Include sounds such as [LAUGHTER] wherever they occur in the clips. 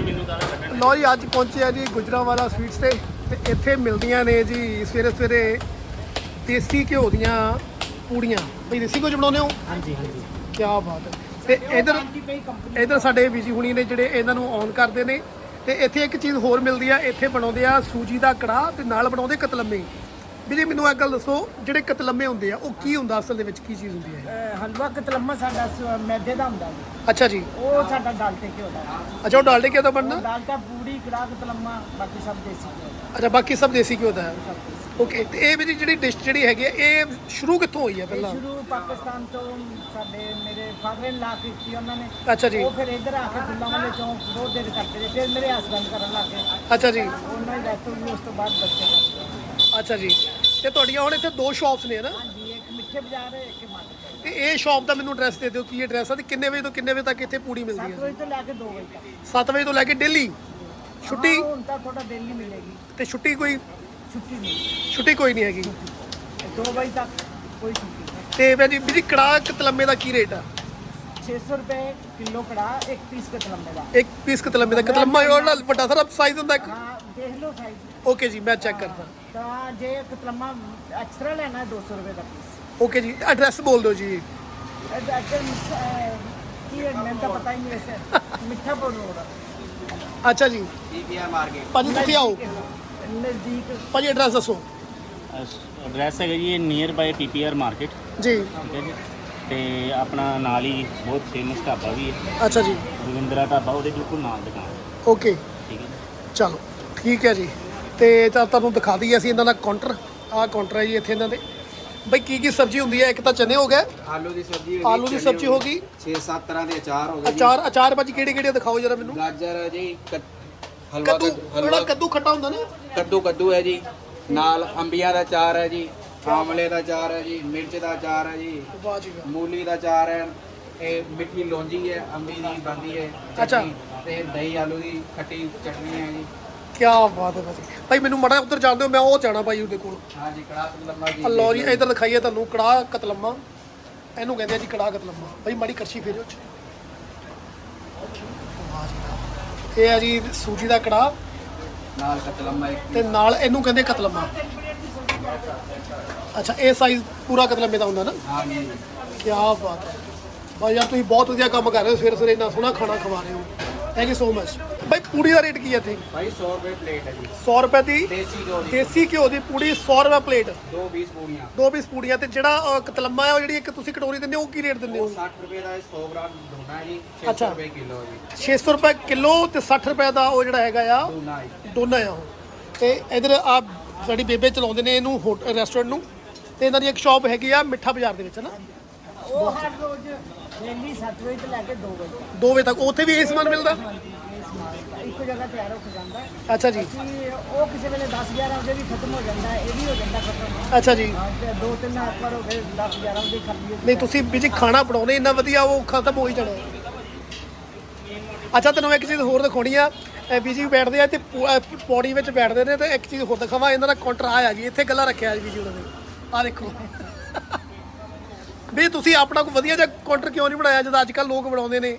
ਲੋ ਜੀ ਅੱਜ ਪਹੁੰਚੇ ਆ ਜੀ ਗੁਜਰਾਂਵਾਲਾ ਸਵੀਟਸ ਤੇ ਤੇ ਇੱਥੇ ਮਿਲਦੀਆਂ ਨੇ ਜੀ ਸਵੇਰੇ ਸਵੇਰੇ ਦੇਸੀ ਘਿਓ ਦੀਆਂ ਪੂੜੀਆਂ। ਬਈ ਦੇਸੀ ਘਿਓ 'ਚ ਬਣਾਉਂਦੇ ਹੋ? ਹਾਂਜੀ ਹਾਂਜੀ। ਕੀ ਬਾਤ ਹੈ। ਤੇ ਇਧਰ ਇਧਰ ਸਾਡੇ ਬੀਜੀ ਹੁਣੀ ਨੇ ਜਿਹੜੇ ਇਹਨਾਂ ਨੂੰ ਔਨ ਕਰਦੇ ਨੇ। ਤੇ ਇੱਥੇ ਇੱਕ ਚੀਜ਼ ਹੋਰ ਮਿਲਦੀ ਆ ਇੱਥੇ ਬਣਾਉਂਦੇ ਆ ਸੂਜੀ ਦਾ ਕੜਾਹ ਤੇ ਨਾਲ ਬਣਾਉਂਦੇ ਕਤਲੰਮੇ। ਵੀਰੇ ਮੈਨੂੰ ਇੱਕ ਗੱਲ ਦੱਸੋ ਜਿਹੜੇ ਕਤਲੰਮੇ ਹੁੰਦੇ ਆ ਉਹ ਕੀ ਹੁੰਦਾ? ਅਸਲ ਦੇ ਵਿੱਚ ਕੀ ਚੀਜ਼ ਹੁੰਦੀ ਹੈ ਅਹ ਹਲਵਾ ਕਤਲਮਾ ਸਾਡਾ ਸ- ਮੈਦੇ ਦਾ ਹੁੰਦਾ ਜੀ। ਅੱਛਾ ਜੀ। ਉਹ ਸਾਡਾ ਦਾਲ ਤੇ ਘਿਓ ਦਾ ਅੱਛਾ ਉਹ ਡਾਲਡੇ ਕਿਉਂ ਦਾ ਬਣਨਾ ਦਾਲ ਤਾਂ ਪੂੜੀ ਕੜਾਹ ਕਤਲਮਾ ਬਾਕੀ ਸਭ ਦੇਸੀ ਘਿਓ ਦਾ। ਅੱਛਾ ਬਾਕੀ ਸਭ ਦੇਸੀ ਘਿਓ ਦਾ ਹੈ। ਓਕੇ ਤੇ ਇਹ ਮੇਰੀ ਜਿਹੜੀ ਡਿਸ਼ ਜਿਹੜੀ ਹੈਗੀ ਆ ਇਹ ਸ਼ੁਰੂ ਕਿੱਥੋਂ ਹੋਈ ਹੈ ਇਹ ਪਹਿਲਾਂ? ਸ਼ੁਰੂ ਪਾਕਿਸਤਾਨ ਤੋਂ ਸਾਡੇ ਮੇਰੇ ਫਾਦਰ ਇਨ ਲਾ ਕੀਤੀ ਉਹਨਾਂ ਨੇ। ਅੱਛਾ ਜੀ। ਉਹ ਫਿਰ ਇੱਧਰ ਆ ਕੇ ਫੁੱਲਾਂ ਵਾਲੇ ਚੌਂਕ ਬਹੁਤ ਦੇਰ ਕਰਦੇ ਰਹੇ ਫਿਰ ਮੇਰੇ ਹਸਬੰਦ ਕਰਨ ਲੱਗ ਗਏ। ਅੱਛਾ ਜੀ। ਉਹਨਾਂ ਦੀ ਡੈਥ ਹੋ ਗਈ ਉਸ ਤੋਂ ਬਾਅਦ ਬੱਚੇ ਕਰਦੇ ਅੱਛਾ ਜੀ। ਤੇ ਤੁਹਾਡੀਆਂ ਹੁਣ ਇੱਥੇ ਦੋ ਸ਼ਾਪਸ ਨੇ ਨਾ? ਹਾਂਜੀ ਇੱਕ ਮਿੱਠੇ ਬਾਜ਼ਾਰ ਹੈ ਇੱਕ ਮਾਰਕੀਟ ਤੇ ਇਹ ਸ਼ਾਪ ਦਾ ਮੈਨੂੰ ਐਡਰੈਸ ਦੇ ਦਿਓ ਕੀ ਐਡਰੈਸ ਆ ਤੇ ਕਿੰਨੇ ਵਜੇ ਤੋਂ ਕਿੰਨੇ ਵਜੇ ਤੱਕ ਇੱਥੇ ਪੂੜੀ ਮਿਲਦੀ 7 ਹੈ ਵਜੇ ਤੋਂ ਲੈ ਕੇ 2 ਵਜੇ ਤੱਕ। 7 ਵਜੇ ਤੋਂ ਲੈ ਕੇ ਡੇਲੀ ਛੁੱਟੀ? ਹਾਂ, ਹੁਣ ਤਾਂ ਥੋੜਾ ਡੇਲੀ ਮਿਲੇਗੀ। ਤੇ ਛੁੱਟੀ ਕੋਈ? ਛੁੱਟੀ ਨਹੀਂ। ਛੁੱਟੀ ਕੋਈ ਨਹੀਂ ਹੈਗੀ। 2 ਵਜੇ ਤੱਕ ਕੋਈ ਛੁੱਟੀ ਨਹੀਂ। ਤੇ ਭਾਜੀ ਵੀਰੀ ਕੜਾਹ ਕਤਲੰਮੇ ਦਾ ਕੀ ਰੇਟ ਆ? 600 ਰੁਪਏ ਕਿਲੋ ਕੜਾਹ ਇੱਕ ਪੀਸ ਕਤਲਮੇ ਦਾ। ਇੱਕ ਪੀਸ ਕਤਲੰਮੇ ਦਾ। ਕਤਲੰਮਾ ਜਿਹੜਾ ਵੱਡਾ ਸਾਰਾ ਸਾਈਜ਼ ਹੁੰਦਾ ਇੱਕ। ਹਾਂ ਦੇਖ ਲਓ ਸਾਈਜ਼ ਓਕੇ ਜੀ ਮੈਂ ਚੈੱਕ ਕਰਦਾ। ਤਾਂ ਜੇ ਕਤਲਮਾ ਐਕਸਟਰਾ ਲੈਣਾ ਹੈ 200 ਰੁਪਏ ਦਾ ਪੀਸ ਓਕੇ ਜੀ ਐਡਰੈਸ ਬੋਲ ਦਿਓ ਜੀ। ਕੀ ਹੈ ਮੈਨੂੰ ਤਾਂ ਪਤਾ ਹੀ ਨਹੀਂ ਮਿੱਠਾ ਅੱਛਾ ਜੀ। ਪੀਪੀਆਰ ਮਾਰਕੀਟ ਭਾਜੀ ਤੁਸੀਂ ਆਓ। ਨਜ਼ਦੀਕ ਭਾਜੀ ਐਡਰੈਸ ਦੱਸੋ। ਐਡਰੈਸ ਹੈਗਾ ਜੀ ਨੀਅਰ ਬਾਈ ਪੀਪੀਆਰ ਮਾਰਕੀਟ ਜੀ। ਠੀਕ ਹੈ ਜੀ। ਤੇ ਆਪਣਾ ਨਾਲ ਹੀ ਬਹੁਤ ਫੇਮਸ ਢਾਬਾ ਵੀ ਹੈ। ਅੱਛਾ ਜੀ। ਰਵਿੰਦਰਾ ਢਾਬਾ ਉਹਦੇ ਬਿਲਕੁਲ ਨਾਲ ਦੁਕਾਨ ਓਕੇ ਠੀਕ ਹੈ ਜੀ। ਚਲੋ ਠੀਕ ਹੈ ਜੀ। ਤੇ ਤਾਂ ਤੁਹਾਨੂੰ ਦਿਖਾ ਦਈਏ ਅਸੀਂ ਇਹਨਾਂ ਦਾ ਕਾਊਂਟਰ ਆਹ ਕਾਊਂਟਰ ਹੈ ਜੀ ਇੱਥੇ ਇਹਨਾਂ ਦੇ। ਬਈ ਕੀ ਕੀ ਸਬਜ਼ੀ ਹੁੰਦੀ ਹੈ? ਇੱਕ ਤਾਂ ਚਨੇ ਹੋ ਗਏ ਆਲੂ ਦੀ ਸਬਜ਼ੀ ਆਲੂ ਦੀ ਸਬਜ਼ੀ ਹੋ ਗਈ। 6-7 ਤਰ੍ਹਾਂ ਦੇ ਅਚਾਰ ਹੋ ਗਏ ਜੀ। ਅਚਾਰ ਅਚਾਰ ਭਾਜੀ ਕਿਹੜੇ ਕਿਹੜੇ ਦਿਖਾਓ ਜਰਾ ਮੈਨੂੰ। ਗਾਜਰ ਹੈ ਜੀ ਕ- ਹਲਵਾ ਕੱਦੂ ਕੱਦੂ ਜਿਹੜਾ ਹਲਵਾ ਕੱਦੂ ਖੱਟਾ ਹੁੰਦਾ ਨਾ। ਕੱਦੂ ਕੱਦੂ ਹੈ ਜੀ। ਨਾਲ ਅੰਬੀਆਂ ਦਾ ਅਚਾਰ ਹੈ ਜੀ ਆਮਲੇ ਦਾ ਅਚਾਰ ਹੈ ਜੀ ਮਿਰਚ ਦਾ ਅਚਾਰ ਹੈ ਜੀ ਵਾਹ ਜੀ ਵਾਹ। ਮੂਲੀ ਦਾ ਅਚਾਰ ਹੈ। ਇਹ ਮਿੱਠੀ ਲੌਂਜੀ ਹੈ ਅੰਬੀ ਦੀ ਬਣਦੀ ਹੈ ਅੱਛਾ। ਚਟਨੀ, ਤੇ ਦਹੀਂ ਆਲੂ ਦੀ ਖੱਟੀ ਚਟਨੀ ਹੈ ਜੀ। ਕੀ ਬਾਤ ਹੈ ਭਾਜੀ। ਭਾਈ ਮੈਨੂੰ ਮੜਾ ਉੱਧਰ ਜਾਣ ਦਿਓ ਮੈਂ ਉਹ ਜਾਣਾ ਭਾਈ ਉਹਦੇ ਕੋਲ। ਹਾਂ ਜੀ ਕੜਾਹ ਲੰਮਾ ਜੀ। ਲਓ ਜੀ ਇੱਧਰ ਦਿਖਾਈਏ ਤੁਹਾਨੂੰ ਕੜਾਹ ਕਤਲੰਮਾ। ਇਹਨੂੰ ਕਹਿੰਦੇ ਆ ਜੀ ਕੜਾਹ ਕਤਲੰਮਾ। ਭਾਈ ਮਾੜੀ ਕੜਛੀ ਫੇਰਿਓ ਚ। ਇਹ ਆ ਜੀ ਸੂਜੀ ਦਾ ਕੜਾਹ। ਨਾਲ ਕਤਲਮਾ ਇੱਕ ਤੇ ਨਾਲ ਇਹਨੂੰ ਕਹਿੰਦੇ ਕਤਲੰਮਾ। ਅੱਛਾ ਇਹ ਸਾਈਜ਼ ਪੂਰਾ ਕਤਲੰਮੇ ਦਾ ਹੁੰਦਾ ਨਾ? ਹਾਂ ਜੀ। ਕੀ ਬਾਤ ਹੈ। ਭਾਈ ਯਾਰ ਤੁਸੀਂ ਬਹੁਤ ਵਧੀਆ ਕੰਮ ਕਰ ਰਹੇ ਹੋ ਸਵੇਰੇ ਸਵੇਰੇ ਇੰਨਾ ਸੋਹਣਾ ਖਾਣਾ ਖਵਾ ਰਹੇ ਹੋ। Thank you so much Bhai puri the rate ਕੀ ਹੈ ਇੱਥੇ? ਭਾਈ 100 ਰੁਪਏ ਪਲੇਟ ਹੈ ਜੀ। 100 ਰੁਪਏ ਦੀ ਦੇਸੀ ਘਿਓ ਦੀ ਦੇਸੀ ਘਿਓ ਦੀ ਪੂੜੀ 100 ਰੁਪਏ ਪਲੇਟ। ਦੋ 20 ਪੂੜੀਆਂ। ਦੋ ਪੀਸ ਪੂੜੀਆਂ ਤੇ ਜਿਹੜਾ ਅ, ਕਤਲੰਮਾ ਹੈ ਉਹ ਜਿਹੜੀ ਇੱਕ ਤੁਸੀਂ ਕਟੋਰੀ ਦਿੰਦੇ ਹੋ ਉਹ ਕੀ ਰੇਟ ਦਿੰਦੇ ਹੋ? 60 ਰੁਪਏ ਦਾ 100 ਗ੍ਰਾਮ ਦੋਨਾ ਹੈ ਜੀ ਅੱਛਾ। 600 ਰੁਪਏ ਕਿਲੋ ਜੀ। 600 ਰੁਪਏ ਕਿਲੋ ਤੇ 60 ਰੁਪਏ ਦਾ ਉਹ ਜਿਹੜਾ ਹੈਗਾ ਆ ਦੋਨਾ ਹੈ ਦੋਨਾਂ ਆ ਉਹ। ਤੇ ਇਧਰ ਆ ਸਾਡੀ ਬੇਬੇ ਚਲਾਉਂਦੇ ਨੇ ਇਹਨੂੰ ਰੈਸਟੋਰੈਂਟ ਨੂੰ। ਤੇ ਇਹਨਾਂ ਦੀ ਇੱਕ ਸ਼ਾਪ ਹੈਗੀ ਆ ਮਿੱਠਾ ਬਾਜ਼ਾਰ ਦੇ ਵਿੱਚ ਨਾ? ਉਹ ਹਰ ਰੋਜ਼ ਡੇਲੀ 7 ਵਜੇ ਤੋਂ ਲੈ ਕੇ 2 ਵਜੇ ਤੱਕ। 2 ਵਜੇ ਤੱਕ। ਉੱਥੇ ਵੀ ਇਹ ਸਮਾਨ ਮਿਲਦਾ? ਹਾਂਜੀ ਇਹ ਸਮਾਨ ਇੱਕੋ ਜਗ੍ਹਾ ਤਿਆਰ ਹੋ ਕੇ ਜਾਂਦਾ। ਹੈ। ਅੱਛਾ ਜੀ। ਅਸੀਂ ਉਹ ਕਿਸੇ ਵੇਲੇ 10 11 ਵਜੇ ਵੀ ਖਤਮ ਹੋ ਜਾਂਦਾ ਹੈ ਇਹ ਵੀ ਹੋ ਜਾਂਦਾ ਖਤਮ। ਅੱਛਾ ਜੀ। ਹਾਂ ਤੇ ਦੋ ਤਿੰਨ ਐਤਵਾਰ ਹੋ ਗਏ 10 11 ਵਜੇ ਖਾਲੀ ਨਹੀਂ ਤੁਸੀਂ ਵੀ ਜੀ ਖਾਣਾ ਬਣਾਉਣੇ ਇੰਨਾ ਵਧੀਆ ਉਹ ਖਤਮ ਹੋ ਹੀ ਜਾਣਾ। ਅੱਛਾ ਤੈਨੂੰ ਇੱਕ ਚੀਜ਼ ਹੋਰ ਦਿਖਾਉਣੀ ਆ। ਇਹ ਵੀ ਜੀ ਬੈਠਦੇ ਆ ਤੇ ਪੌ- ਅਹ ਪੌੜੀ ਵਿੱਚ ਬੈਠਦੇ ਨੇ ਤੇ ਇੱਕ ਚੀਜ਼ ਹੋਰ ਦਿਖਾਵਾਂ ਇਹਨਾਂ ਦਾ ਕਾਊਂਟਰ ਆਇਆ ਜੀ ਇੱਥੇ ਗੱਲਾਂ ਰੱਖਿਆ ਜੀ ਵੀ ਜੀ ਉਹਨਾਂ ਨੇ। ਆ ਦੇਖੋ। ਵੀ ਤੁਸੀਂ ਆਪਣਾ ਕੋਈ ਵਧੀਆ ਜਿਹਾ ਕਾਊਂਟਰ ਕਿਉਂ ਨਹੀਂ ਬਣਾਇਆ ਜਦੋਂ ਅੱਜ ਕੱਲ ਲੋਕ ਬਣਾਉਂਦੇ ਨੇ?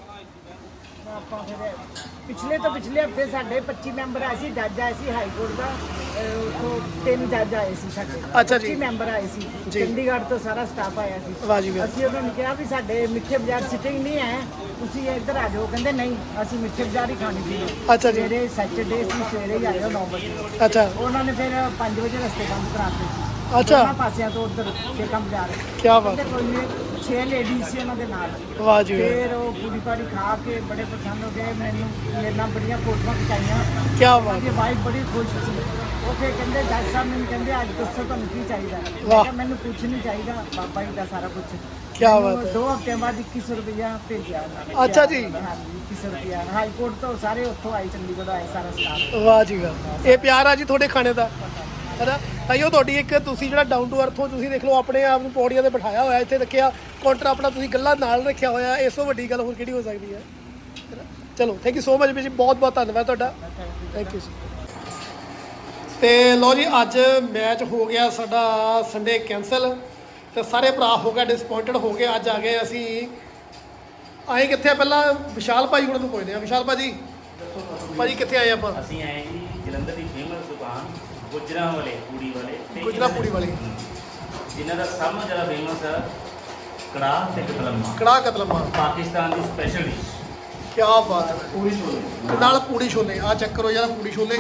ਆਪਾਂ ਫਿਰ ਪਿਛਲੇ ਤੋਂ ਪਿਛਲੇ ਹਫ਼ਤੇ ਸਾਡੇ 25 ਮੈਂਬਰ ਆਏ ਸੀ ਜੱਜ ਆਏ ਸੀ ਹਾਈ ਕੋਰਟ ਦਾ ਅਹ ਉੱਥੋਂ ਤਿੰਨ ਜੱਜ ਆਏ ਸੀ ਸਾਡੇ। ਅੱਛਾ ਜੀ। 25 ਮੈਂਬਰ ਆਏ ਸੀ। ਜੀ। ਚੰਡੀਗੜ੍ਹ ਤੋਂ ਸਾਰਾ ਸਟਾਫ ਆਇਆ ਸੀ। ਵਾਹ ਜੀ ਵਾਹ। ਅਸੀਂ ਉਹਨਾਂ ਨੂੰ ਕਿਹਾ ਵੀ ਸਾਡੇ ਮਿੱਠੇ ਬਾਜ਼ਾਰ ਸਿਟਿੰਗ ਨਹੀਂ ਹੈ ਤੁਸੀਂ ਇੱਧਰ ਆ ਜਾਓ। ਕਹਿੰਦੇ ਨਹੀਂ ਅਸੀਂ ਮਿੱਠੇ ਬਾਜ਼ਾਰ ਹੀ ਖਾਣੀ ਸੀ ਅੱਛਾ ਜੀ। ਸਵੇਰੇ ਸੈਟਰਡੇ ਸੀ ਸਵੇਰੇ ਹੀ ਆਇਓ 9 ਵਜੇ। ਅੱਛਾ। ਉਹਨਾਂ ਨੇ ਫਿਰ 5 ਵਜੇ ਰਸਤੇ ਬੰਦ ਕਰਾਤੇ ਸੀ। ਅੱਛਾ। ਦੋਨਾਂ ਪਾਸਿਆਂ ਤੋਂ ਉਧਰ ਛੇਕਾ ਬਾਜ਼ਾਰ। ਕੀ ਬਾਤ ਕਹਿੰਦੇ ਕੋਈ ਨਹੀਂ 6 ਲੇਡੀਜ਼ ਸੀ ਉਹਨਾਂ ਦੇ ਨਾਲ। ਵਾਹ ਜੀ ਵਾਹ। ਫਿਰ ਉਹ ਪੂਰੀ ਪਾੜੀ ਖਾ ਕੇ ਬੜੇ ਪਸੰਦ ਹੋ ਗਏ ਮੈਨੂੰ ਮੇਰੇ ਨਾਲ ਬੜੀਆਂ ਫੋਟੋਆਂ ਖਿਚਾਈਆਂ। ਕੀ ਬਾਤ ਉਹਦੀ ਵਾਈਫ ਬੜੀ ਖੁਸ਼ ਸੀ। ਉਹ ਫਿਰ ਕਹਿੰਦੇ ਜੱਜ ਸਾਹਿਬ ਮੈਨੂੰ ਕਹਿੰਦੇ ਅੱਜ ਦੱਸੋ ਤੁਹਾਨੂੰ ਕੀ ਚਾਹੀਦਾ? ਮੈਂ ਵਾਹ। ਕਿਹਾ ਮੈਨੂੰ ਕੁਝ ਨਹੀਂ ਚਾਹੀਦਾ ਬਾਬਾ ਜੀ ਦਾ ਸਾਰਾ ਕੁਝ ਕੀ ਬਾਤ ਹੈ। ਦੋ ਹਫ਼ਤਿਆਂ ਬਾਅਦ 2100 ਰੁਪਇਆ ਭੇਜਿਆ ਉਹਨਾਂ ਨੇ। ਅੱਛਾ ਜੀ। ਹਾਂਜੀ 2100 ਰੁਪਇਆ ਹਾਈ ਕੋਰਟ ਤੋਂ ਸਾਰੇ ਉੱਥੋਂ ਆਏ ਚੰਡੀਗੜ੍ਹ ਆਏ ਸਾਰਾ ਸਟਾਫ। ਵਾਹ ਜੀ ਵਾਹ। ਇਹ ਪਿਆਰ ਆ ਜੀ ਤੁਹਾਡੇ ਖਾਣੇ ਦਾ। ਹੈਨਾ ਤਾਈਓ ਤੁਹਾਡੀ ਇੱਕ ਤੁਸੀਂ ਜਿਹੜਾ ਡਾਊਨ ਟੂ ਅਰਥ ਹੋ, ਤੁਸੀਂ ਦੇਖ ਲਓ, ਆਪਣੇ ਆਪ ਨੂੰ ਪੌੜੀਆਂ ਤੇ ਬਿਠਾਇਆ ਹੋਇਆ, ਇੱਥੇ ਰੱਖਿਆ ਕਾਊਂਟਰ ਆਪਣਾ ਤੁਸੀਂ ਗੱਲਾਂ ਨਾਲ ਰੱਖਿਆ ਹੋਇਆ, ਇਸ ਤੋਂ ਵੱਡੀ ਗੱਲ ਹੋਰ ਕਿਹੜੀ ਹੋ ਸਕਦੀ ਹੈ? ਚਲੋ ਥੈਂਕ ਯੂ ਸੋ ਮਚ ਜੀ, ਬਹੁਤ ਬਹੁਤ ਧੰਨਵਾਦ ਤੁਹਾਡਾ। ਥੈਂਕ ਯੂ ਜੀ ਤੇ ਲੋ ਜੀ, ਅੱਜ ਮੈਚ ਹੋ ਗਿਆ ਸਾਡਾ ਸੰਡੇ ਕੈਨਸਲ ਤੇ ਸਾਰੇ ਭਰਾ ਹੋ ਗਏ ਡਿਸਪਾਇੰਟਡ ਹੋ ਗਏ, ਅੱਜ ਆ ਗਏ ਅਸੀਂ। ਆਏ ਕਿੱਥੇ ਆ ਪਹਿਲਾਂ? ਵਿਸ਼ਾਲ ਭਾਈ ਉਹਨਾਂ ਨੂੰ ਪੁੱਛਦੇ ਆ ਵਿਸ਼ਾਲ ਭਾਜੀ ਭਾਜੀ ਕਿੱਥੇ ਆਏ ਆਪਾਂ? ਅਸੀਂ ਆਏ ਜੀ ਜਲੰਧਰ ਦੀ ਫੇਮਸ ਗੁਜਰਾਂ ਵਾਲੇ ਪੂੜੀ ਵਾਲੇ। ਤੇ ਗੁਜਰਾਂ ਪੂੜੀ ਵਾਲੇ। ਜਿਨ੍ਹਾਂ ਦਾ ਸਭ ਤੋਂ ਜ਼ਿਆਦਾ ਫੇਮਸ ਹੈ ਕੜਾਹ ਤੇ ਕਤਲਮਾ। ਕੜਾਹ ਕਤਲਮਾ। ਪਾਕਿਸਤਾਨ ਦੀ ਸਪੈਸ਼ਲ ਡਿਸ਼ ਕੀ ਬਾਤ ਹੈ। ਪੂੜੀ ਛੋਲੇ। ਤੇ ਨਾਲ ਪੂੜੀ ਛੋਲੇ। ਆ ਚੈੱਕ ਕਰੋ ਯਾਰ ਪੂੜੀ ਛੋਲੇ।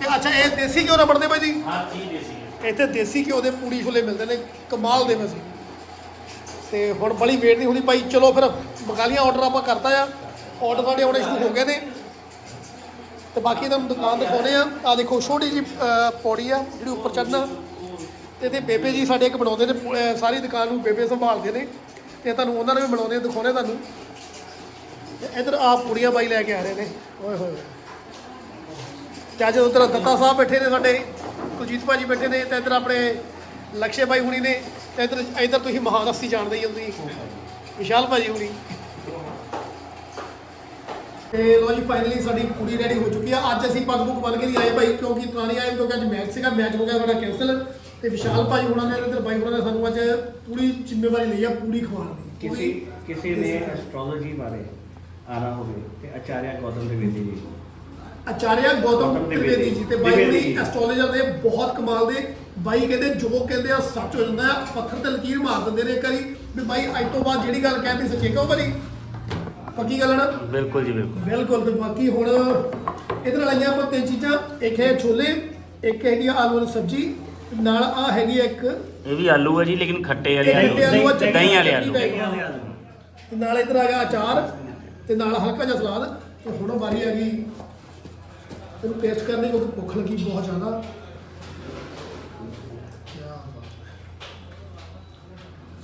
ਤੇ ਅੱਛਾ ਇਹ ਦੇਸੀ ਘਿਓ ਨਾਲ ਬਣਦੇ ਭਾਈ ਜੀ? ਹਰ ਚੀਜ਼ ਦੇਸੀ ਹੈ ਇੱਥੇ ਦੇਸੀ ਘਿਓ ਦੇ ਪੂੜੀ ਛੋਲੇ ਮਿਲਦੇ ਨੇ। ਕਮਾਲ ਦੇ ਵੈਸੇ ਤੇ ਹੁਣ ਬੜੀ ਵੇਟ ਨਹੀਂ ਹੋਣੀ। ਭਾਈ ਚਲੋ ਫਿਰ ਮੰਗਾ ਲੀਆਂ ਆਰਡਰ ਆਪਾਂ ਕਰਤਾ ਆ। ਆਰਡਰ ਸਾਡੇ ਆਉਣੇ ਸ਼ੁਰੂ ਹੋ ਗਏ ਨੇ। ਤੇ ਬਾਕੀ ਤੁਹਾਨੂੰ ਦੁਕਾਨ ਦਿਖਾਉਣੇ ਆ। ਆ ਦੇਖੋ, ਛੋਟੀ ਜੀ ਪੌੜੀ ਆ, ਜਿਹੜੀ ਉੱਪਰ ਚੜਨਾ ਤੇ ਇਹਦੇ ਬੇਬੇ ਜੀ ਸਾਡੇ ਇੱਕ ਬਣਾਉਂਦੇ ਨੇ ਸਾਰੀ ਦੁਕਾਨ ਨੂੰ ਬੇਬੇ ਸੰਭਾਲਦੇ ਨੇ। ਤੇ ਤੁਹਾਨੂੰ ਉਹਨਾਂ ਨੂੰ ਵੀ ਬਣਾਉਂਦੇ ਆ ਦਿਖਾਉਣੇ ਤੁਹਾਨੂੰ। ਤੇ ਇਧਰ ਆ ਪੂੜੀਆਂ ਬਾਈ ਲੈ ਕੇ ਆ ਰਹੇ ਨੇ। ਓਏ ਹੋਏ। ਤੇ ਅੱਜ ਉਧਰ ਦੱਤਾ ਸਾਹਿਬ ਬੈਠੇ ਨੇ ਸਾਡੇ, ਕੁਲਜੀਤ ਭਾਜੀ ਬੈਠੇ ਨੇ, ਤੇ ਇਧਰ ਆਪਣੇ ਲਕਸ਼ੇ ਬਾਈ ਹੁਣੀ ਨੇ, ਤੇ ਇਧਰ ਇਧਰ ਤੁਸੀਂ ਮਹਾਰਸਤੀ ਜਾਣਦੇ ਹੀ ਹੋ ਤੁਸੀਂ ਵਿਸ਼ਾਲ ਭਾਜੀ ਹੁਣੀ। ਤੇ ਲੋ ਜੀ ਫਾਈਨਲੀ ਸਾਡੀ ਪੂਰੀ ਰੈਡੀ ਹੋ ਚੁੱਕੀ ਆ। ਅੱਜ ਅਸੀਂ ਪੱਗ ਬੁੱਕ ਬਣ ਕੇ ਨਹੀਂ ਆਏ ਭਾਈ ਕਿਉਂਕਿ ਪੁਰਾਣੀ ਆਏ ਕਿਉਂਕਿ ਅੱਜ ਮੈਚ ਸੀਗਾ ਮੈਚ ਹੋ ਗਿਆ ਸਾਡਾ ਕੈਂਸਲ ਤੇ ਵਿਸ਼ਾਲ ਭਾਜੀ ਹੁਣਾਂ ਨੇ ਇਧਰ ਬਾਈ ਹੁਣਾਂ ਨੇ ਸਾਨੂੰ ਅੱਜ ਪੂਰੀ ਜ਼ਿੰਮੇਵਾਰੀ ਲਈ ਆ ਪੂਰੀ ਖਵਾਉਣ ਦੀ ਕਿਸੇ ਕਿਸੇ ਨੇ ਐਸਟ੍ਰੋਲੋਜੀ ਬਾਰੇ ਆਣਾ ਹੋਵੇ ਤੇ ਆਚਾਰਿਆ ਗੌਤਮ ਦੇਵੇਦੀ ਜੀ। ਆਚਾਰਿਆ ਗੌਤਮ ਤ੍ਰਿਵੇਦੀ ਜੀ ਤੇ ਬਾਈ ਜੀ। ਐਸਟ੍ਰੋਲੋਜਰ ਦੇ ਬਹੁਤ ਕਮਾਲ ਦੇ। ਬਾਈ ਕਹਿੰਦੇ ਜੋ ਕਹਿੰਦੇ ਆ ਸੱਚ ਹੋ ਜਾਂਦਾ ਪੱਥਰ ਤੇ ਲਕੀਰ ਮਾਰ ਦਿੰਦੇ ਨੇ ਇੱਕ ਵਾਰੀ। ਵੀ ਬਾਈ ਅੱਜ ਤੋਂ ਬਾਅਦ ਜਿਹੜੀ ਗੱਲ ਕਹਿੰਦੀ ਸੱਚੇ ਕਿਉਂ ਭਾਜੀ ਪੱਕੀ ਗੱਲ ਹੈ ਨਾ? ਬਿਲਕੁਲ ਜੀ ਬਿਲਕੁਲ। ਬਿਲਕੁਲ ਤੇ ਬਾਕੀ ਹੁਣ ਇਹਦੇ ਨਾਲ ਆਈਆਂ ਆਪਾਂ ਤਿੰਨ ਚੀਜ਼ਾਂ। ਇੱਕ ਹੈ ਛੋਲੇ ਇੱਕ ਹੈਗੀ ਆ ਆਲੂ ਵਾਲੀ ਸਬਜ਼ੀ ਨਾਲ ਆ ਹੈਗੀ ਆ ਇੱਕ ਇਹ ਵੀ ਆਲੂ ਹੈ ਜੀ ਲੇਕਿਨ ਖੱਟੇ ਵਾਲੇ ਇਹ ਖੱਟੇ ਆਲੂ ਆ, ਆਲੂ। ਦਹੀਂ ਵਾਲੇ ਆਲੂ। ਤੇ ਨਾਲ ਇਧਰ ਆ ਗਿਆ ਅਚਾਰ ਤੇ ਨਾਲ ਹਲਕਾ ਜਿਹਾ ਸਲਾਦ। ਤੇ ਹੁਣ ਵਾਰੀ ਆ ਗਈ। ਇਹਨੂੰ ਟੇਸਟ ਕਰਨੀ ਕਿਉਂਕਿ ਭੁੱਖ ਲੱਗੀ ਬਹੁਤ ਜ਼ਿਆਦਾ। ਕਿਆ ਬਾਤ ਹੈ।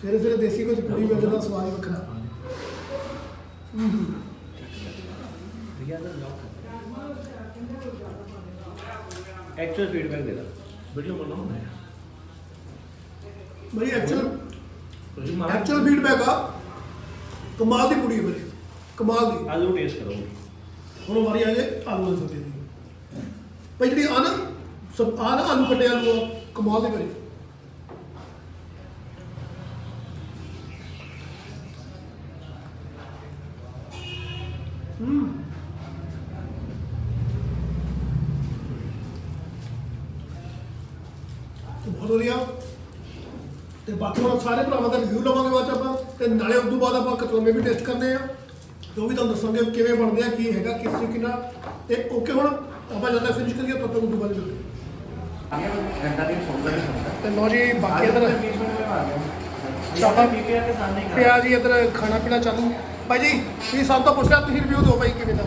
ਸਵੇਰੇ ਸਵੇਰੇ ਦੇਸੀ ਕੁਝ ਪੂਰੀ ਮਿਲ ਜਾਂਦਾ ਸਵਾਦ ਹੀ ਵੱਖਰਾ। ਐਕਚੁਅਲ ਫੀਡਬੈਕ ਦੇ ਦਾ ਬਈ ਐਕਚੁਅਲ ਐਕਚੁਅਲ ਫੀਡਬੈਕ ਆ। ਕਮਾਲ ਦੀ ਕੁੜੀ ਹੈ ਬਈ। ਕਮਾਲ ਦੀ। ਆਲੂ ਟੇਸਟ ਕਰੋ। ਹੁਣ ਵਾਰੀ ਆ ਗਏ ਆਲੂ ਵਾਲੀ ਸਬਜ਼ੀ ਦੀ। ਭਾਈ ਜਿਹੜੀ ਆ ਨਾ ਸਭ ਆ ਨਾ ਆਲੂ ਕੱਟੇ ਆਲੂ ਆ, ਕਮਾਲ ਦੇ ਬਣੇ ਬਹੁਤ ਵਧੀਆ। ਤੇ ਬਾਕੀ ਹੁਣ ਸਾਰੇ ਭਰਾਵਾਂ ਦਾ ਰਿਵਿਊ ਲਵਾਂਗੇ ਬਾਅਦ 'ਚ ਆਪਾਂ ਤੇ ਨਾਲੇ ਉਸ ਤੋਂ ਬਾਅਦ ਆਪਾਂ ਕਤਲਮੇ ਵੀ ਟੈਸਟ ਕਰਨੇ ਆ। ਤੇ ਉਹ ਵੀ ਤੁਹਾਨੂੰ ਦੱਸਾਂਗੇ ਕਿਵੇਂ ਬਣਦੇ ਆ ਕੀ ਹੈਗਾ ਕਿਸ ਤਰੀਕੇ ਨਾਲ। ਤੇ ਓਕੇ ਹੁਣ ਆਪਾਂ ਜਦੋਂ ਫਿਨਿਸ਼ ਕਰੀਏ ਤਦ ਤੱਕ ਉਸ ਤੋਂ ਬਾਅਦ ਮਿਲਦੇ ਹਾਂ। ਤੇ ਲੋ ਜੀ ਬਾਕੀ ਇਧਰ ਚਾਪਾ ਪਿਆ ਜੀ ਇਧਰ ਖਾਣਾ ਪੀਣਾ ਚਾਲੂ ਭਾਈ ਜੀ ਤੁਸੀਂ ਸਭ ਤੋਂ ਪੁੱਛ ਲਿਆ ਤੁਸੀਂ ਰਿਵਿਊ ਦਿਓ ਭਾਈ ਕਿਵੇਂ ਦਾ।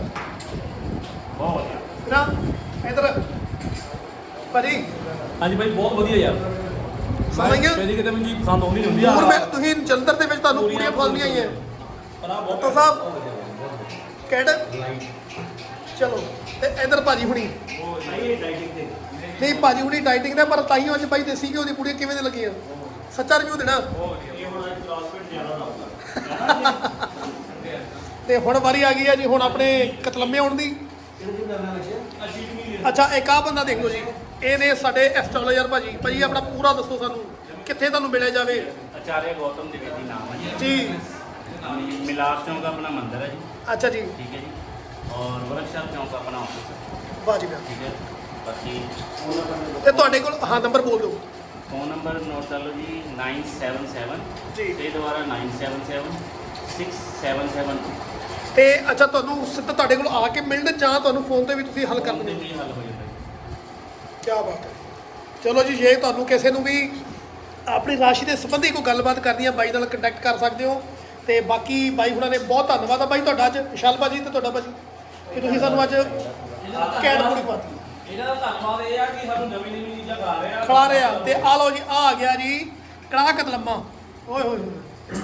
ਬਹੁਤ ਵਧੀਆ। ਨਾ ਇਧਰ। ਭਾਜੀ ਹਾਂਜੀ ਭਾਈ ਬਹੁਤ ਵਧੀਆ ਯਾਰ। ਸਮਝ ਗਏ ਕਿਤੇ ਮੈਨੂੰ ਜੀ ਪਸੰਦ ਆਉਂਦੀ ਨਹੀਂ ਹੁੰਦੀ ਹੋਰ ਮੈਂ ਤੁਸੀਂ ਜਲੰਧਰ ਦੇ ਵਿੱਚ ਤੁਹਾਨੂੰ ਪੂਰੀਆਂ ਫਸਦੀਆਂ ਆਈਆਂ। ਤਾਂ ਸਾਹਿਬ ਕਿਹੜ ਚਲੋ ਤੇ ਇਧਰ ਭਾਜੀ ਹੁਣੀ। ਨਹੀਂ ਭਾਜੀ ਹੁਣੀ ਡਾਈਟਿੰਗ ਦਾ ਪਰ ਤਾਈਓ ਅੱਜ ਭਾਈ ਦੇਸੀ ਘਿਓ ਦੀ ਪੂੜੀਆਂ ਕਿਵੇਂ ਦੇ ਲੱਗੀਆਂ? ਸੱਚਾ ਰਿਵਿਊ ਦੇਣਾ। [LAUGHS] ਤੇ ਹੁਣ ਵਾਰੀ ਆ ਗਈ ਹੈ ਜੀ ਹੁਣ ਆਪਣੇ ਕਤਲੰਮੇ ਆਉਣ ਦੀ। ਅੱਛਾ ਇੱਕ ਆ ਬੰਦਾ ਦੇਖ ਜੀ ਇਹ ਨੇ ਸਾਡੇ ਐਸਟ੍ਰੋਲੋਜਰ ਭਾਜੀ। ਭਾਜੀ ਆਪਣਾ ਪੂਰਾ ਦੱਸੋ ਸਾਨੂੰ ਕਿੱਥੇ ਤੁਹਾਨੂੰ ਮਿਲਿਆ ਜਾਵੇ? ਆਚਾਰਿਆ ਗੌਤਮ ਦੇਵੇਦੀ ਨਾਮ ਹੈ ਜੀ। ਜੀ। ਮਿਲਾਪ ਚੌਂਕ ਆਪਣਾ ਮੰਦਿਰ ਹੈ ਜੀ। ਅੱਛਾ ਜੀ। ਠੀਕ ਹੈ ਜੀ। ਔਰ ਵਰਕਸ਼ਾਪ ਚੌਂਕ ਆਪਣਾ ਆਫਿਸ ਹੈ। ਵਾਹ ਜੀ ਵਾਹ। ਠੀਕ ਹੈ। ਬਾਕੀ ਤੇ ਤੁਹਾਡੇ ਕੋਲ ਹਾਂ ਨੰਬਰ ਬੋਲ ਦਿਓ। ਫੋਨ ਨੰਬਰ ਨੋਟ ਕਰ ਲਓ ਜੀ 977 ਜੀ। ਤੇ ਦੁਬਾਰਾ 977 677 ਤੇ ਅੱਛਾ ਤੁਹਾਨੂੰ ਸਿੱਧਾ ਤੁਹਾਡੇ ਕੋਲ ਆ ਕੇ ਮਿਲਣ ਜਾਂ ਤੁਹਾਨੂੰ ਫੋਨ ਤੇ ਵੀ ਤੁਸੀਂ ਹੱਲ ਕਰ ਤੇ ਹੋ? ਵੀ ਹੱਲ ਹੋ ਜਾਂਦਾ ਕੀ ਬਾਤ ਹੈ। ਚਲੋ ਜੀ ਜੇ ਤੁਹਾਨੂੰ ਕਿਸੇ ਨੂੰ ਵੀ ਆਪਣੀ ਰਾਸ਼ੀ ਦੇ ਸੰਬੰਧੀ ਕੋਈ ਗੱਲਬਾਤ ਕਰਨੀ ਆ ਬਾਈ ਨਾਲ ਕੰਟੈਕਟ ਕਰ ਸਕਦੇ ਹੋ। ਤੇ ਬਾਕੀ ਬਾਈ ਹੁਣਾਂ ਨੇ ਬਹੁਤ ਧੰਨਵਾਦ ਆ ਬਾਈ ਤੁਹਾਡਾ ਅੱਜ ਵਿਸ਼ਾਲ ਭਾਜੀ ਤੇ ਤੁਹਾਡਾ ਭਾਜੀ ਕਿ ਤੁਸੀਂ ਸਾਨੂੰ ਅੱਜ ਕੈਟ ਪੂਰੀ ਪਾਤੀ ਇਹਨਾਂ ਦਾ ਧੰਨਵਾਦ ਇਹ ਆ ਕਿ ਸਾਨੂੰ ਨਵੀਂ ਨਵੀਂ ਚੀਜ਼ਾਂ ਖਾ ਰਹੇ ਆ। ਖਿਲਾ ਰਹੇ ਆ। ਤੇ ਆ ਲਓ ਜੀ ਆ ਆ ਗਿਆ ਜੀ ਕੜਾਹ ਕਤਲੰਮਾ। ਓਏ ਹੋਏ ਹੋਏ।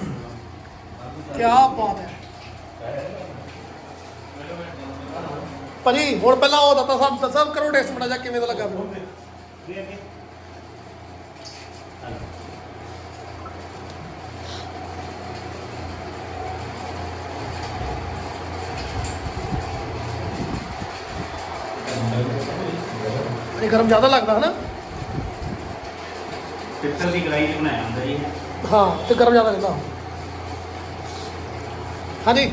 ਕੀ ਬਾਤ ਹੈ। ਭਾਜੀ ਹੁਣ ਪਹਿਲਾਂ ਉਹ ਦੱਤਾ ਸਾਹਿਬ ਦੱਸਾਂ ਕਰੋ ਟੈਸਟ ਬਣਾ ਜਾ ਕਿਵੇਂ ਦਾ ਲੱਗਾ ਮੈਨੂੰ? ਇਹ ਗਰਮ ਜ਼ਿਆਦਾ ਲੱਗਦਾ ਹਨਾ? ਪਿੱਤਲ ਦੀ ਕੜਾਈ 'ਚ ਬਣਾਇਆ ਹੁੰਦਾ ਜੀ। ਹਾਂ ਤੇ ਗਰਮ ਜ਼ਿਆਦਾ ਰਹਿੰਦਾ ਹਾਂਜੀ।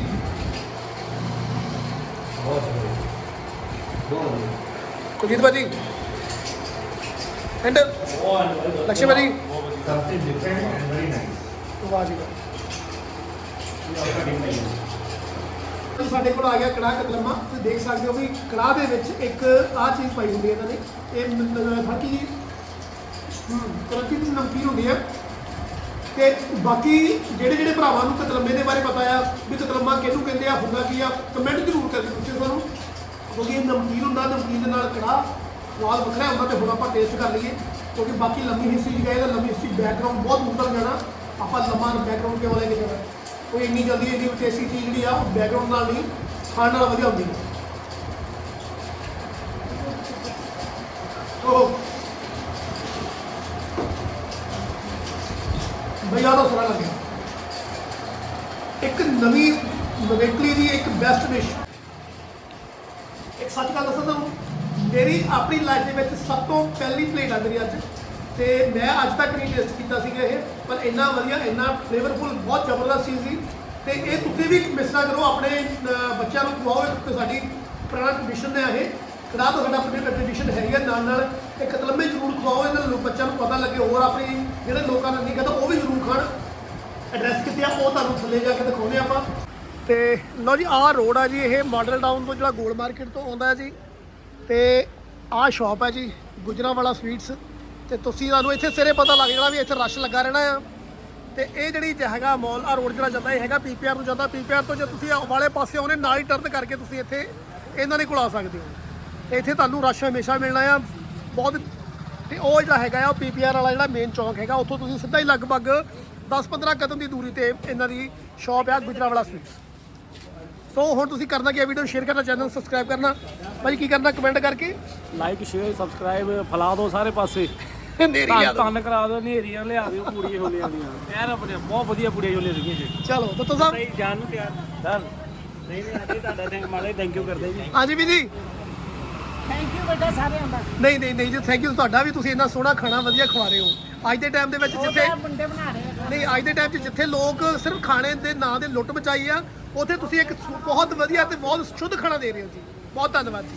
ਕੁਲਜੀਤ ਭਾਜੀ ਐਂਡ ਲక్ష్ਮੀ ਭਾਜੀ Something different and very nice. ਵਾਹ ਜੀ ਵਾਹ ਸਾਡੇ ਕੋਲ ਆ ਗਿਆ ਕੜਾਹ ਕਤਲਮਾ ਤੇ ਦੇਖ ਸਕਦੇ ਹੋ ਵੀ ਕੜਾਹ ਦੇ ਵਿੱਚ ਇੱਕ ਆਹ ਚੀਜ਼ ਪਾਈ ਹੁੰਦੀ ਹੈ ਇਹਨਾਂ ਨੇ ਇਹ ਫੜਕੀ ਜੀ ਹੂੰ ਕਰਕੀ ਦੀ ਨਮਕੀਨ ਹੁੰਦੀ ਹੈ ਤੇ ਬਾਕੀ ਜਿਹੜੇ ਜਿਹੜੇ ਭਰਾਵਾਂ ਨੂੰ ਕਤਲਮੇ ਦੇ ਬਾਰੇ ਪਤਾ ਆ, ਵੀ ਕਤਲਮਾ ਕਿਹਨੂੰ ਕਹਿੰਦੇ ਆ, ਹੁੰਦਾ ਕੀ ਆ ਕਮੈਂਟ ਜ਼ਰੂਰ ਕਰਕੇ ਦੱਸਿਓ ਸਾਨੂੰ। ਕਿਉਂਕਿ ਇਹ ਨਮਕੀਨ ਹੁੰਦਾ, ਨਮਕੀਨ ਦੇ ਨਾਲ ਕੜਾਹ ਸਵਾਦ ਵੱਖਰਾ ਹੁੰਦਾ ਤੇ ਹੁਣ ਆਪਾਂ ਟੇਸਟ ਕਰ ਲਈਏ। ਕਿਉਂਕਿ ਬਾਕੀ ਲੰਮੀ ਹਿਸਟਰੀ ਗਏ ਤਾਂ ਲੰਮੀ ਹਿਸਟਰੀ ਬੈਕਗ੍ਰਾਉਂਡ ਬਹੁਤ ਮੁੱਕਲ ਜਾਣਾ। ਆਪਾਂ ਲੰਮਾ ਬੈਕਗ੍ਰਾਉਂਡ ਕਿਉਂ ਲੈ ਕੇ ਜਾਣਾ? ਕੋਈ ਇੰਨੀ ਜਲਦੀ ਇੰਨੀ ਟੇਸਟੀ ਚੀਜ਼ ਜਿਹੜੀ ਆ ਉਹ ਬੈਕਗ੍ਰਾਉਂਡ ਨਾਲ ਨਹੀਂ, ਖਾਣ ਨਾਲ ਵਧੀਆ ਹੁੰਦੀ ਹੈ ਉਹ ਜ਼ਿਆਦਾ ਦਾ ਸਰਾ ਲੱਗਿਆ ਇੱਕ ਨਵੀਂ ਨਵੇਕਲੀ ਦੀ ਇੱਕ ਬੈਸਟ ਡਿਸ਼ ਇੱਕ ਸੱਚ ਗੱਲ ਦੱਸਾਂ ਤੁਹਾਨੂੰ, ਮੇਰੀ ਆਪਣੀ ਲਾਈਫ ਦੇ ਵਿੱਚ ਸਭ ਤੋਂ ਪਹਿਲੀ ਪਲੇਟ ਆ ਮੇਰੀ ਅੱਜ। ਤੇ ਮੈਂ ਅੱਜ ਤੱਕ ਨਹੀਂ ਟੇਸਟ ਕੀਤਾ ਸੀਗਾ ਇਹ, ਪਰ ਇੰਨਾ ਵਧੀਆ, ਇੰਨਾ ਫਲੇਵਰਫੁਲ ਬਹੁਤ ਜ਼ਬਰਦਸਤ ਚੀਜ਼ ਸੀ। ਤੇ ਇਹ ਤੁਸੀਂ ਵੀ ਮਿਸ ਨਾ ਕਰੋ, ਆਪਣੇ ਬੱਚਿਆਂ ਨੂੰ ਖਵਾਓ ਇਹ ਕਿਉਂਕਿ ਸਾਡੀ ਪੁਰਾਣਾ ਟ੍ਰੈਡੀਸ਼ਨ ਹੈ ਇਹ। ਕੜਾਹ ਤੋਂ ਸਾਡਾ ਆਪਣੀ ਟ੍ਰੈਡੀਸ਼ਨ ਹੈਗੀ ਹੈ ਨਾਲ ਨਾਲ ਇੱਕ ਕਤਲਮੇ ਜ਼ਰੂਰ ਖਵਾਓ, ਇਹਨਾਂ ਨੂੰ ਬੱਚਿਆਂ ਨੂੰ ਪਤਾ ਲੱਗੇ, ਹੋਰ ਆਪਣੀ ਜਿਹੜੇ ਲੋਕਾਂ ਦਾ ਨਹੀਂ ਕਹਤਾ ਉਹ ਵੀ ਜ਼ਰੂਰ ਖਾਣ ਐਡਰੈਸ ਕਿੱਥੇ ਆ, ਉਹ ਤੁਹਾਨੂੰ ਥੱਲੇ ਜਾ ਕੇ ਦਿਖਾਉਂਦੇ ਆਪਾਂ। ਤੇ ਲਓ ਜੀ, ਆਹ ਰੋਡ ਆ ਜੀ, ਇਹ ਮਾਡਲ ਟਾਊਨ ਤੋਂ ਜਿਹੜਾ ਗੋਲ ਮਾਰਕੀਟ ਤੋਂ ਆਉਂਦਾ ਹੈ ਜੀ। ਤੇ ਆਹ ਸ਼ਾਪ ਹੈ ਜੀ ਗੁਜਰਾਂ ਵਾਲਾ ਸਵੀਟਸ ਤੇ ਤੁਸੀਂ ਤੁਹਾਨੂੰ ਇੱਥੇ ਸਿਰੇ ਪਤਾ ਲੱਗ ਜਾਣਾ ਵੀ ਇੱਥੇ ਰਸ਼ ਲੱਗਾ ਰਹਿਣਾ ਆ। ਤੇ ਇਹ ਜਿਹੜੀ ਹੈਗਾ ਮਾਲ ਆ ਰੋਡ ਜਿਹੜਾ ਜਾਂਦਾ, ਇਹ ਹੈਗਾ ਪੀਪੀਆਰ ਨੂੰ ਜਾਂਦਾ। ਪੀਪੀਆਰ ਤੋਂ ਜੇ ਤੁਸੀਂ ਵਾਲੇ ਪਾਸੇ ਆਉਣੇ ਨਾਲ ਹੀ ਟਰਨ ਕਰਕੇ ਤੁਸੀਂ ਇੱਥੇ ਇਹਨਾਂ ਦੇ ਕੋਲ ਆ ਸਕਦੇ ਹੋ। ਇੱਥੇ ਤੁਹਾਨੂੰ ਰਸ਼ ਹਮੇਸ਼ਾ ਮਿਲਣਾ ਆ। ਬਹੁਤ ਤੇ ਉਹ ਜਿਹੜਾ ਹੈਗਾ ਆ ਉਹ ਪੀਪੀਆਰ ਵਾਲਾ ਜਿਹੜਾ ਮੇਨ ਚੌਂਕ ਹੈਗਾ ਉੱਥੋਂ ਤੁਸੀਂ ਸਿੱਧਾ ਹੀ ਲਗਭਗ 10-15 ਕਦਮ ਦੀ ਦੂਰੀ ਤੇ ਇਹਨਾਂ ਦੀ ਸ਼ਾਪ ਆ ਗੁਜਰਾਂ ਵਾਲਾ ਸਵੀਟਸ ਸੋ ਹੁਣ ਤੁਸੀਂ ਕਰਨਾ ਕੀ ਹੈ ਵੀਡੀਓ ਸ਼ੇਅਰ ਕਰਨਾ ਚੈਨਲ ਸਬਸਕ੍ਰਾਈਬ ਕਰਨਾ? ਭਾਜੀ ਕੀ ਕਰਨਾ? ਕਮੈਂਟ ਕਰਕੇ। ਲਾਈਕ ਸ਼ੇਅਰ ਸਬਸਕ੍ਰਾਈਬ ਫਲਾ ਦਿਓ ਸਾਰੇ ਪਾਸੇ। ਨੇਰੀ ਆ ਧੰਨ ਕਰਾ ਦਿਓ ਨੇਰੀਆਂ ਲਿਆ ਦਿਓ ਪੂੜੀਆਂ ਛੋਲਿਆਂ ਦੀਆਂ। ਯਾਰ ਆਪਣੇ ਬਹੁਤ ਵਧੀਆ ਪੂੜੀਆਂ ਛੋਲੇ ਸੀਗੀਆਂ ਜੀ। ਚਲੋ ਦੱਸੋ ਸਾਹਿਬ ਜਾਨ ਨੂੰ ਤਿਆਰ ਡਨ ਨਹੀਂ ਨਹੀਂ ਅੱਜ ਤੁਹਾਡਾ ਥੈਂਕ ਮਾਲੇ ਥੈਂਕ ਯੂ ਕਰਦੇ ਜੀ। ਹਾਂਜੀ ਵੀ ਜੀ। ਥੈਂਕ ਯੂ ਬੇਟਾ ਸਾਰਿਆਂ ਦਾ। ਨਹੀਂ ਨਹੀਂ ਨਹੀਂ ਜੀ ਥੈਂਕ ਯੂ ਤੁਹਾਡਾ ਵੀ ਤੁਸੀਂ ਇੰਨਾ ਸੋਹਣਾ ਖਾਣਾ ਵਧੀਆ ਖਵਾ ਰਹੇ ਹੋ। ਅੱਜ ਦੇ ਟਾਈਮ ਦੇ ਵਿੱਚ ਜਿੱਥੇ ਤਾਂ ਮੁੰਡੇ ਬਣਾ ਰਹੇ ਆ ਨਹੀਂ ਅੱਜ ਦੇ ਟਾਈਮ 'ਚ ਜਿੱਥੇ ਲੋਕ ਸਿਰਫ ਖਾਣੇ ਦੇ ਨਾਂ ਦੇ ਲੁੱਟ ਮਚਾਈ ਆ ਉੱਥੇ ਤੁਸੀਂ ਇੱਕ ਬਹੁਤ ਵਧੀਆ ਤੇ ਬਹੁਤ ਸ਼ੁੱਧ ਖਾਣਾ ਦੇ ਰਹੇ ਹੋ ਜੀ। ਬਹੁਤ ਧੰਨਵਾਦ ਜੀ।